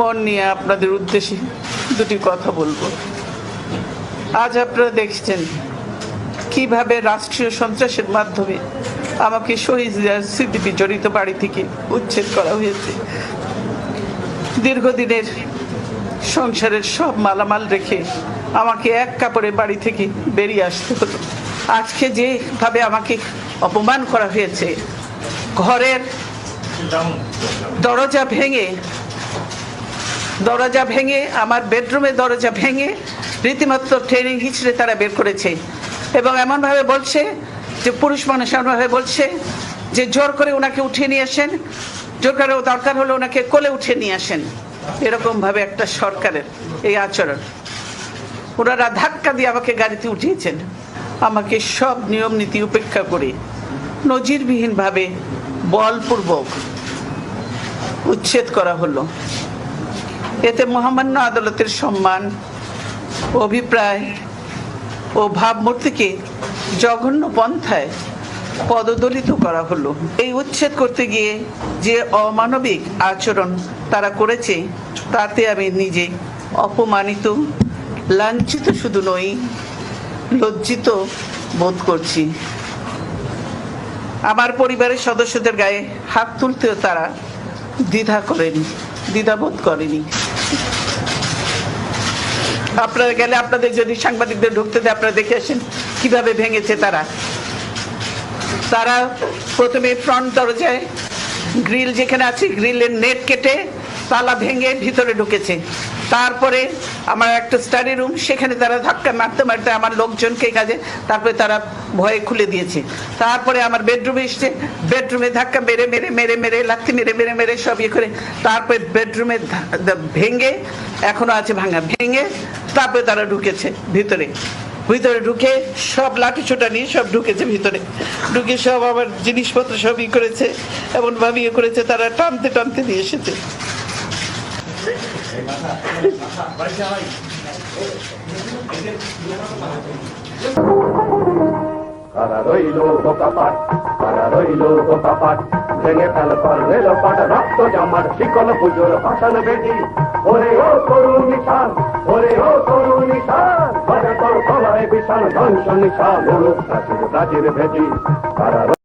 মন নিয়ে আপনাদের উদ্দেশ্যে দুটি কথা বলব। আজ আপনারা দেখছেন কীভাবে রাষ্ট্রীয় সন্ত্রাসের মাধ্যমে আমাকে শহীদ স্মৃতি বিজড়িত বাড়ি থেকে উচ্ছেদ করা হয়েছে। দীর্ঘদিনের সংসারের সব মালামাল রেখে আমাকে এক কাপড়ে বাড়ি থেকে বেরিয়ে আসতে হলো। আজকে যেভাবে আমাকে অপমান করা হয়েছে, ঘরের দরজা ভেঙে দরজা ভেঙে, আমার বেডরুমে দরজা ভেঙে, রীতিমতো ট্রেনিং হিচড়ে তারা বের করেছে। এবং এমনভাবে বলছে যে, পুরুষ মানুষ এমনভাবে বলছে যে, জোর করে ওনাকে উঠিয়ে নিয়ে আসেন। জোর করে দরকার হলে ওনাকে কোলে উঠিয়ে নিয়ে আসেন। এরকমভাবে একটা সরকারের এই আচরণ। ওনারা ধাক্কা দিয়ে আমাকে গাড়িতে উঠিয়েছেন। আমাকে সব নিয়ম নীতি উপেক্ষা করে নজিরবিহীনভাবে বলপূর্বক উচ্ছেদ করা হলো। এতে মহামান্য আদালতের সম্মান, অভিপ্রায় ও ভাবমূর্তিকে জঘন্য পন্থায় পদদলিত করা হলো। এই উচ্ছেদ করতে গিয়ে যে অমানবিক আচরণ তারা করেছে, তাতে আমি নিজে অপমানিত, লাঞ্ছিত শুধু নই, লজ্জিত বোধ করছি। আমার পরিবারের সদস্যদের গায়ে হাত তুলতেও তারা দ্বিধা করেনি, দ্বিধাবোধ করেনি। আপনারা গেলে আপনাদের যদি সাংবাদিকদের ঢুকতে দেয়, আপনারা দেখে আসেন কীভাবে ভেঙেছে তারা। তারা প্রথমে ফ্রন্ট দরজায় গ্রিল যেখানে আছে গ্রিলের নেট কেটে তালা ভেঙে ভিতরে ঢুকেছে। তারপরে আমার একটা স্টাডি রুম সেখানে তারা ধাক্কা মারতে মারতে আমার লোকজনকে কাজে, তারপরে তারা ভয়ে খুলে দিয়েছে। তারপরে আমার বেডরুমে এসছে বেডরুমে ধাক্কা মেরে মেরে মেরে মেরে, লাথি মেরে মেরে মেরে, সব ইয়ে করে তারপরে বেডরুমে ভেঙে, এখনও আছে ভাঙা, ভেঙে তারপরে তারা ঢুকেছে ভিতরে। ভিতরে ঢুকে সব লাঠি ছোটা নিয়ে সব ঢুকেছে ভিতরে। ঢুকে সব আবার জিনিসপত্র সব ই করেছে, এমন ভাবে ইয়ে করেছে, তারা টানতে টানতে নিয়ে এসেছে। কারা রইল বোকাপাট কারা রইল বোকাপাট ভেঙে ফেল কর রেল পাট রক্ত জামার শিকল পুজোর ভাষণ বেদি ওরে ও তরুণ নিশান ওরে ও তরুণ নিশান ধ্বংস নিশান